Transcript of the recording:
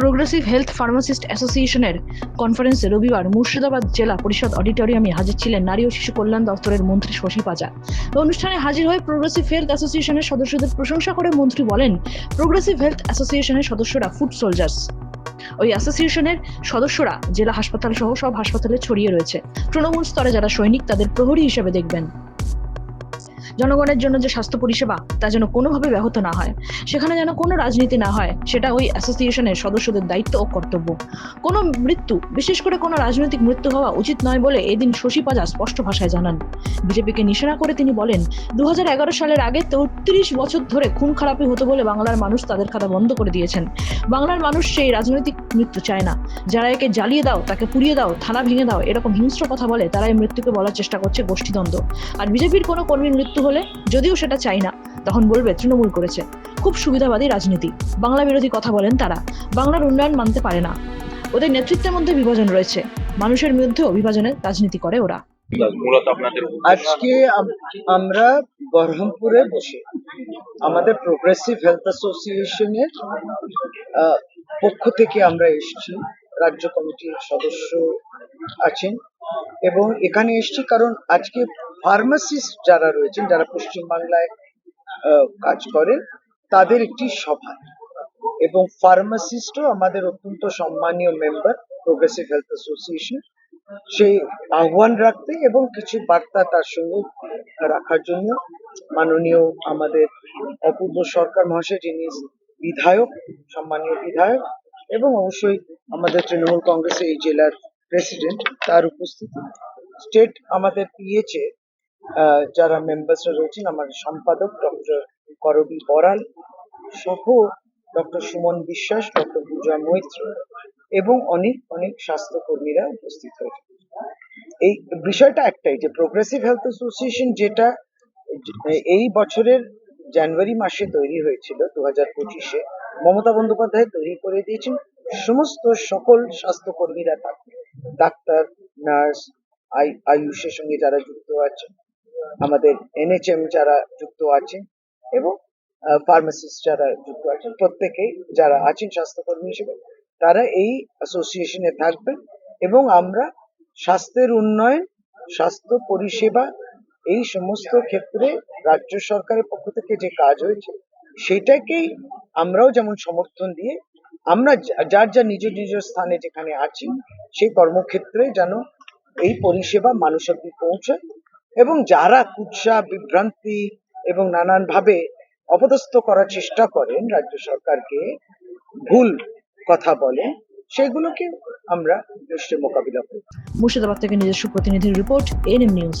Progressive health pharmacist অ্যাসোসিয়েশনের কনফারেন্সে রবিবার মুর্শিদাবাদ জেলা পরিষদ অডিটোরিয়ামে হাজির ছিলেন নারী ও শিশু কল্যাণ দপ্তরের মন্ত্রী শশী পাজা অনুষ্ঠানে হাজির হয়ে প্রোগ্রেসিভ হেলথ অ্যাসোসিয়েশনের সদস্যদের প্রশংসা করে মন্ত্রী বলেন প্রোগ্রেসিভ হেলথ অ্যাসোসিয়েশনের সদস্যরা ফুড সোলজার্স ওই অ্যাসোসিয়েশনের সদস্যরা জেলা হাসপাতাল সহ সব হাসপাতালে ছড়িয়ে রয়েছে। তৃণমূল স্তরে যারা সৈনিক, তাদের প্রহরী হিসেবে দেখবেন। জনগণের জন্য যে স্বাস্থ্য পরিষেবা তা যেন কোনোভাবে ব্যাহত না হয়, সেখানে যেন কোনো রাজনীতি না হয়, সেটা ওই অ্যাসোসিয়েশনের সদস্যদের দায়িত্ব ও কর্তব্য। কোনো মৃত্যু, বিশেষ করে কোনো রাজনৈতিক মৃত্যু হওয়া উচিত নয় বলে এদিন শশী পাজা স্পষ্ট ভাষায় জানান। বিজেপিকে নিশানা করে তিনি বলেন দু হাজার এগারো সালের আগে তেত্রিশ বছর ধরে খুন খারাপি হতো বলে বাংলার মানুষ তাদের খাতা বন্ধ করে দিয়েছেন। বাংলার মানুষ সেই রাজনৈতিক মৃত্যু চায় না। যারা একে জ্বালিয়ে দাও তাকে পুড়িয়ে দাও থানা ভেঙে দাও এরকম হিংস্র কথা বলে তারা এই মৃত্যুকে বলার চেষ্টা করছে গোষ্ঠীদ্বন্দ্ব। আর বিজেপির কোনো কর্মীর মৃত্যু হলে যদিও সেটা চাই না তখন বলবে তৃণমূল করেছে। খুব সুবিধাবাদী রাজনীতি বাংলা বিরোধী কথা বলেন তারা। বাংলার উন্নয়ন মানতে পারে না। ওদের নেতৃত্বের মধ্যে বিভাজন রয়েছে। মানুষের মধ্যেও বিভাজনের রাজনীতি করে ওরা। আজকে আমরা বহরমপুরে বসে আমাদের প্রোগ্রেসিভ হেলথ অ্যাসোসিয়েশনের পক্ষ থেকে আমরা এসেছি, রাজ্য কমিটির সদস্য আছেন এবং এখানে এসেছি কারণ আজকে ফার্মাসিস্ট যারা রয়েছেন, যারা পশ্চিমবাংলায় কাজ করে, তাদের একটি সভা এবং ফার্মাসিস্টও আমাদের অত্যন্ত সম্মানীয় মেম্বার প্রোগ্রেসিভ হেলথ অ্যাসোসিয়েশন সেই আহ্বান রাখতে এবং কিছু বার্তা তার সঙ্গে রাখার জন্য মাননীয় আমাদের অপূর্ব সরকার মহাশয় যিনি বিধায়ক, সম্মানীয় বিধায়ক এবং অবশ্যই আমাদের তৃণমূল কংগ্রেসের এই জেলার প্রেসিডেন্ট তার উপস্থিতি। স্টেট আমাদের পিএচএ যারা মেম্বার্সরা রয়েছেন, আমার সম্পাদক ডক্টর করবি বরাল সহ ডক্টর সুমন বিশ্বাস ডক্টর পূজা মৈত্র এবং অনেক অনেক স্বাস্থ্যকর্মীরা উপস্থিত হয়েছে এই বিষয়টা একটাই যে প্রোগ্রেসিভ হেলথ অ্যাসোসিয়েশন যেটা, এই বছরের জানুয়ারি মাসে তৈরি হয়েছিল দু হাজার পঁচিশে। মমতা বন্দ্যোপাধ্যায় তৈরি করে দিয়েছেন। সমস্ত সকল স্বাস্থ্যকর্মীরা ডাক্তার, নার্স, আই, আয়ুষের সঙ্গে যারা যুক্ত আছেন, আমাদের এনএচএম যারা যুক্ত আছেন এবং ফার্মাসিস্ট যারা যুক্ত আছেন, প্রত্যেকেই যারা আছেন স্বাস্থ্যকর্মী হিসেবে, তারা এই অ্যাসোসিয়েশনে থাকবেন এবং আমরা স্বাস্থ্যের উন্নয়ন, স্বাস্থ্য পরিষেবা এই সমস্ত ক্ষেত্রে রাজ্য সরকারের পক্ষ থেকে যে কাজ হয়েছে, সেটাকেই আমরাও যেমন সমর্থন দিয়ে, আমরা যার যা নিজ নিজ স্থানে যেখানে আছি, সেই কর্মক্ষেত্রে যেন এই পরিষেবা মানুষ অব্দি পৌঁছায় এবং যারা কুৎসা, বিভ্রান্তি এবং নানান ভাবে অপদস্থ করার চেষ্টা করেন রাজ্য সরকারকে, ভুল কথা বলে, সেগুলোকে আমরা নিশ্চয় মোকাবিলা করি। মুর্শিদাবাদ থেকে নিজস্ব প্রতিনিধির রিপোর্ট এনএম নিউজ।